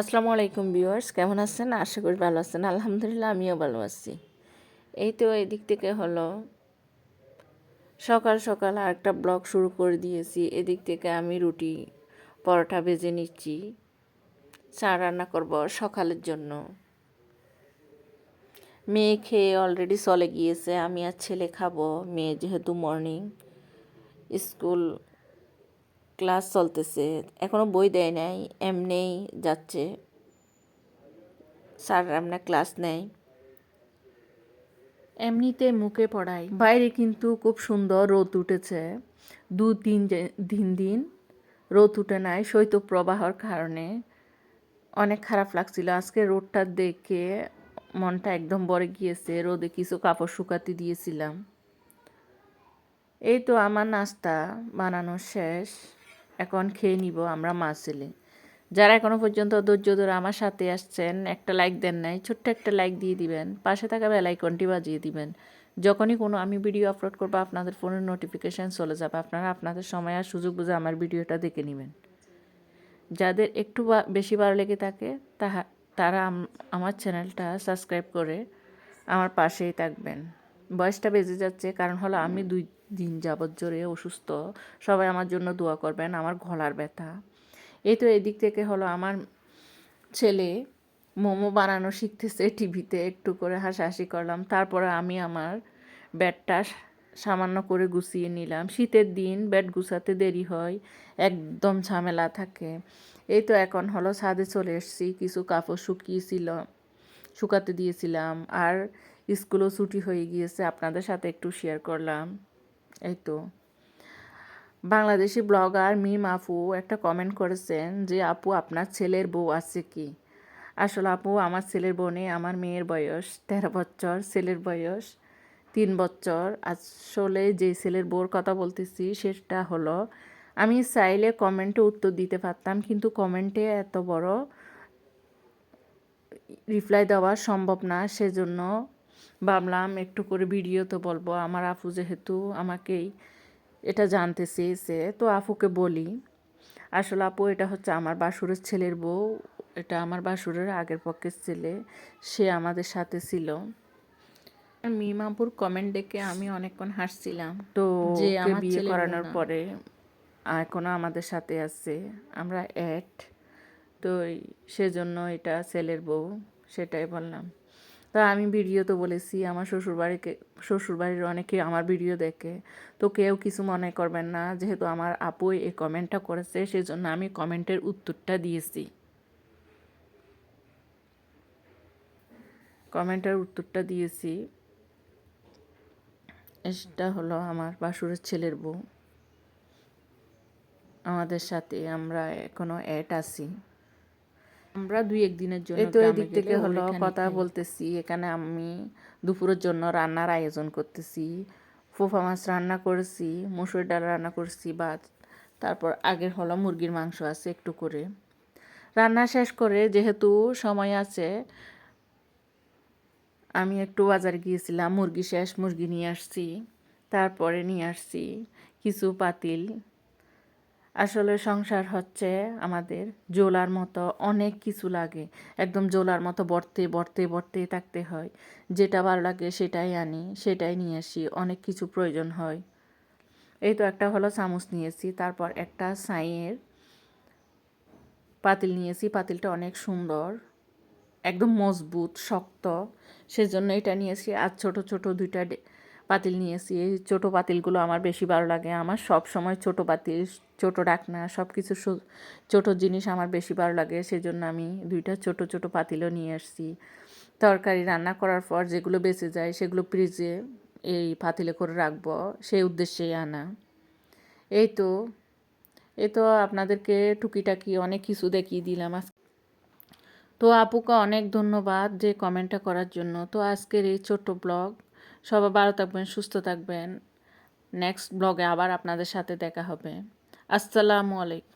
আসসালামু আলাইকুম ভিউয়ার্স, কেমন আছেন? আশা করি ভালো আছেন। আলহামদুলিল্লাহ, আমিও ভালো আছি। এই তো এই দিক থেকে হলো, সকাল সকাল আরেকটা ব্লগ শুরু করে দিয়েছি। এদিক থেকে আমি রুটি, পরোটা ভেজে নিচ্ছি। চা রান্না করব সকালের জন্য। মেয়ে খেয়ে অলরেডি চলে গিয়েছে, আমি আর ছেলে খাব। মেয়ে যেহেতু মর্নিং স্কুল ক্লাস চলতেছে, এখনও বই দেয় নাই এমনিই যাচ্ছে। স্যার আমরা ক্লাস নেই এমনিতে মুখে পড়াই বাইরে কিন্তু খুব সুন্দর রোদ উঠেছে। দু তিন দিন দিন রোদ উঠে নাই, শৈত্যপ্রবাহর কারণে। অনেক খারাপ লাগছিল। আজকে রোদটা দেখে মনটা একদম বড়ে গিয়েছে। রোদে কিছু কাপড় শুকাতে দিয়েছিলাম। এই তো আমার নাস্তা বানানো শেষ। এখন খেয়ে নিব আমরা মা ছেলে যারা এখনও পর্যন্ত ধৈর্য ধরে আমার সাথে আসছেন, একটা লাইক দেন নাই, ছোট্ট একটা লাইক দিয়ে দিবেন, পাশে থাকা বেল আইকনটি বাজিয়ে দিবেন। যখনই কোনো আমি ভিডিও আপলোড করব, আপনাদের ফোনের নোটিফিকেশান চলে যাবে। আপনারা আপনাদের সময় আর সুযোগ বুঝে আমার ভিডিওটা দেখে নেবেন। যাদের একটু বেশি ভালো লেগে থাকে, তাহা, তারা আমার চ্যানেলটা সাবস্ক্রাইব করে আমার পাশেই থাকবেন। বয়সটা বেজে যাচ্ছে, কারণ হলো আমি দুই দিন যাবৎ জোরে অসুস্থ, সবাই আমার জন্য দোয়া করবেন, আমার গলার ব্যথা। এই তো এদিক থেকে হলো আমার ছেলে মোমো বানানো শিখতেছে টিভিতে, একটু করে হাসাহাসি করলাম। তারপরে আমি আমার ব্যাটটা সামান্য করে গুছিয়ে নিলাম। শীতের দিন ব্যাট গুছাতে দেরি হয়, একদম ঝামেলা থাকে। এই তো এখন হলো ছাদে চলে এসেছি, কিছু কাপড় শুকিয়েছিল, শুকাতে দিয়েছিলাম। আর স্কুলও ছুটি হয়ে গিয়েছে, আপনাদের সাথে একটু শেয়ার করলাম। এই তো। বাংলাদেশি ব্লগার মিম আপু একটা কমেন্ট করেছেন যে, আপু, আপনার ছেলের বউ আছে কি? আসলে আপু, আমার ছেলের বোনে আমার মেয়ের বয়স তেরো বছর, ছেলের বয়স তিন বছর। আসলে যে ছেলের বউর কথা বলতেছি, সেটা হলো, আমি চাইলে কমেন্টে উত্তর দিতে পারতাম, কিন্তু কমেন্টে এত বড় রিপ্লাই দেওয়া সম্ভব না, সেজন্য ভাবলাম একটু করে ভিডিও তো বলব। আমার আপু যেহেতু আমাকেই এটা জানতে চেয়েছে তো আপুকে বলি আসলে আপু এটা হচ্ছে আমার বাসুরের ছেলের বউ এটা আমার বাসুরের আগের পক্ষের ছেলে সে আমাদের সাথে ছিল। মিমাপুর কমেন্ট ডেকে আমি অনেকক্ষণ হাসছিলাম তো যে আমার বিয়ে করানোর পরে এখনও আমাদের সাথে আছে আমরা অ্যাড তো সেজন্য এটা ছেলের বউ সেটাই বললাম। তা আমি ভিডিও তো বলেছি, আমার শ্বশুরবাড়িকে, শ্বশুরবাড়ির অনেকে আমার ভিডিও দেখে। তো কেউ কিছু মনে করবেন না, যেহেতু আমার আপু এই কমেন্টটা করেছে, সেজন্য আমি কমেন্টের উত্তরটা দিয়েছি। কমেন্টের উত্তরটা দিয়েছি। এটা হলো আমার বাসুরের ছেলের বউ। আমাদের সাথে আমরা এখনও অ্যাড আছি। আমরা দুই একদিনের জন্য এই তো এদিক থেকে হলো কথা বলতেছি এখানে আমি দুপুরের জন্য রান্নার আয়োজন করতেছি ফুফা মাছ রান্না করেছি মুসুর ডাল রান্না করছি বা তারপর আগের হলো মুরগির মাংস আছে একটু করে। রান্না শেষ করে যেহেতু সময় আছে আমি একটু বাজারে গিয়েছিলাম মুরগি শেষ মুরগি নিয়ে আসছি তারপরে নিয়ে আসছি কিছু পাতিল আসলে সংসার হচ্ছে আমাদের জোলার মতো, অনেক কিছু লাগে। একদম জোলার মতো বর্তে বর্তে বর্তে থাকতে হয়। যেটা ভালো লাগে সেটাই আনি, সেটাই নিয়ে আসি, অনেক কিছু প্রয়োজন হয়। এই তো একটা হলো চামচ নিয়েছি, তারপর একটা সাইয়ের পাতিল নিয়েছি, পাতিলটা অনেক সুন্দর, একদম মজবুত, শক্ত। সেজন্য এটা নিয়েছি আর ছোট ছোট দুইটা পাতিল নিয়েছি। এই ছোটো পাতিলগুলো আমার বেশি ভালো লাগে। আমার সব সময় ছোট পাতিল, ছোট ডাকনা সব কিছু ছোটো জিনিস আমার বেশি ভালো লাগে। সেজন্য আমি দুইটা ছোট ছোট পাতিলও নিয়ে আসছি। তরকারি রান্না করার পর যেগুলো বেঁচে যায় সেগুলো ফ্রিজে এই পাতিলে করে রাখব। সেই উদ্দেশ্যেই আনা। এই তো এই তো আপনাদেরকে টুকিটাকি অনেক কিছু দেখিয়ে দিলাম আজ। তো আপুকে অনেক ধন্যবাদ যে কমেন্টটা করার জন্য। তো আজকের এই ছোট্ট ব্লগ সবাই ভালো থাকবেন সুস্থ থাকবেন। নেক্সট ব্লগে আবার আপনাদের সাথে দেখা হবে। আসসালামু আলাইকুম।